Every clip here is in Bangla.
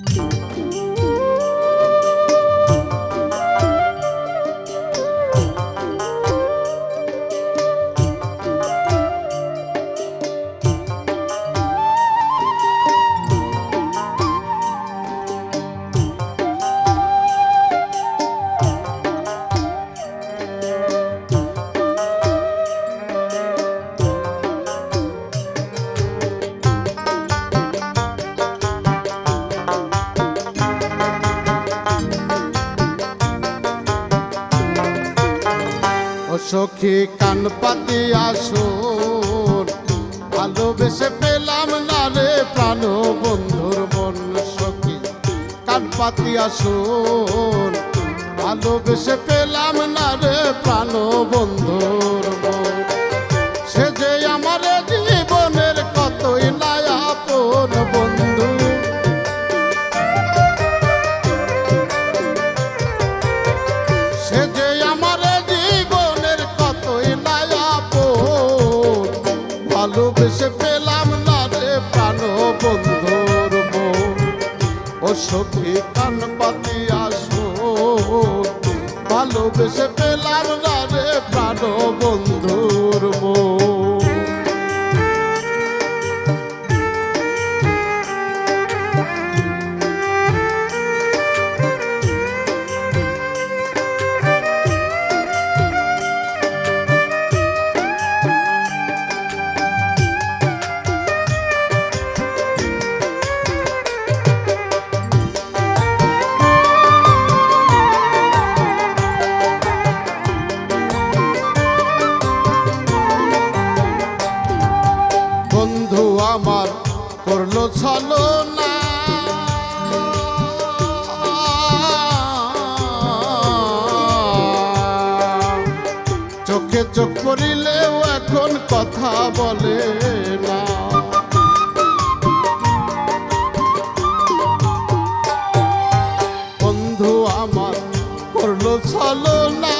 ও সখী কান পাতি আসুন ভালোবেসে পেলাম না রে প্রাণ বন্ধুর মন সখী কান পাতি আসুন ভালোবেসে পেলাম না রে প্রাণ বন্ধুর মন ভালোবেসে পেলাম না রে প্রাণ বন্ধুর ও সখী, কান পাতি আসো ভালোবেসে পেলাম না রে প্রাণ বন্ধুর মন। করল ছলো না। চোখে চোখ পড়িলেও এখন কথা বলে না। বন্ধু আমার করল ছলো না।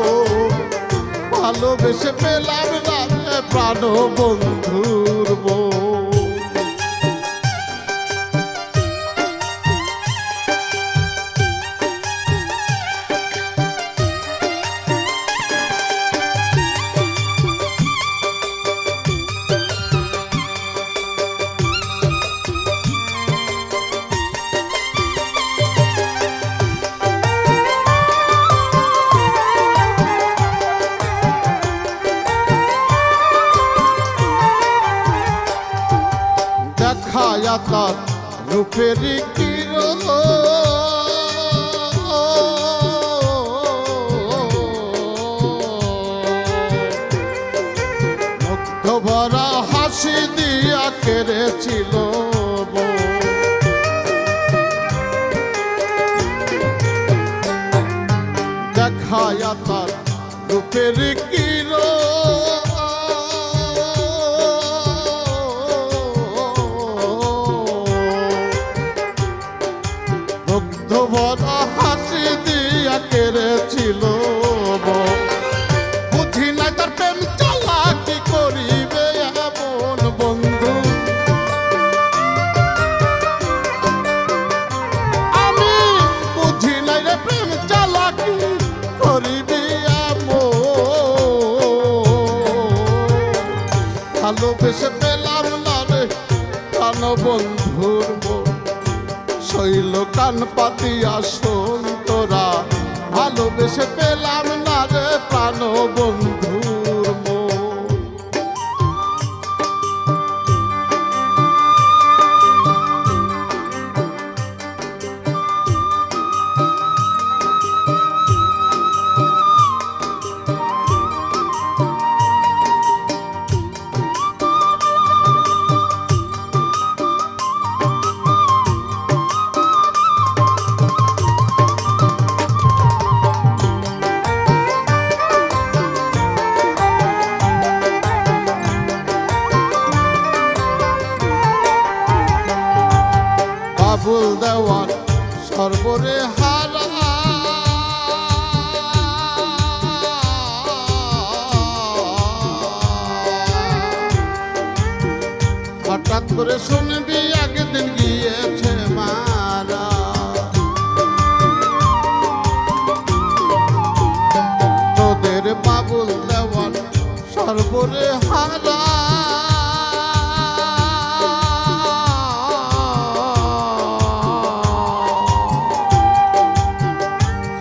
ভালোবেসে পেলাম না প্রাণ বন্ধুর মন। দেখায়া তার রূপের কিরণ ভরা হাসি দিয়া কেড়েছিল। দেখায়া তার রূপের মুগ্ধ ভালোবেসে পেলাম না রে প্রাণ বন্ধুর শৈল কান পাতি আসন তোরা ভালোবেসে পেলাম না রে প্রাণ করে শুনবি একদিন গিয়েছে মারা। তোদের বাবুল দেওয়ান সর্বরে হারা।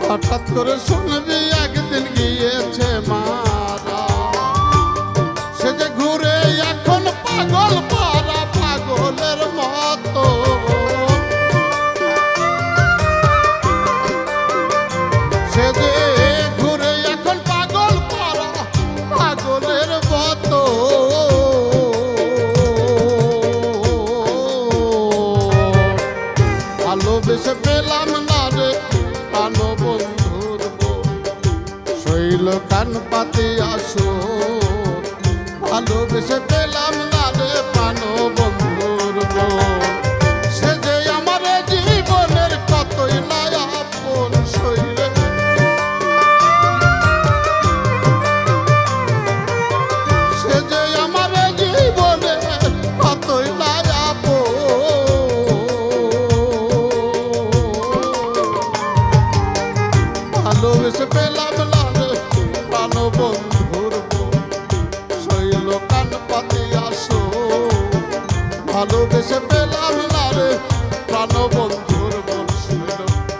হঠাৎ করে শুনবি ভালোবেসে পেলাম না রে। প্রাণ বন্ধুর শৈল কান পাতি আসো। ভালোবেসে পেলাম না রে প্রাণ পেলাম লালে প্রাণ বন্ধুর শৈল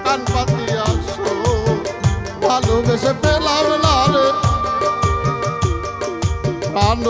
কান পাতি আসো। ভালোবেসে পেলাম লালে প্রাণ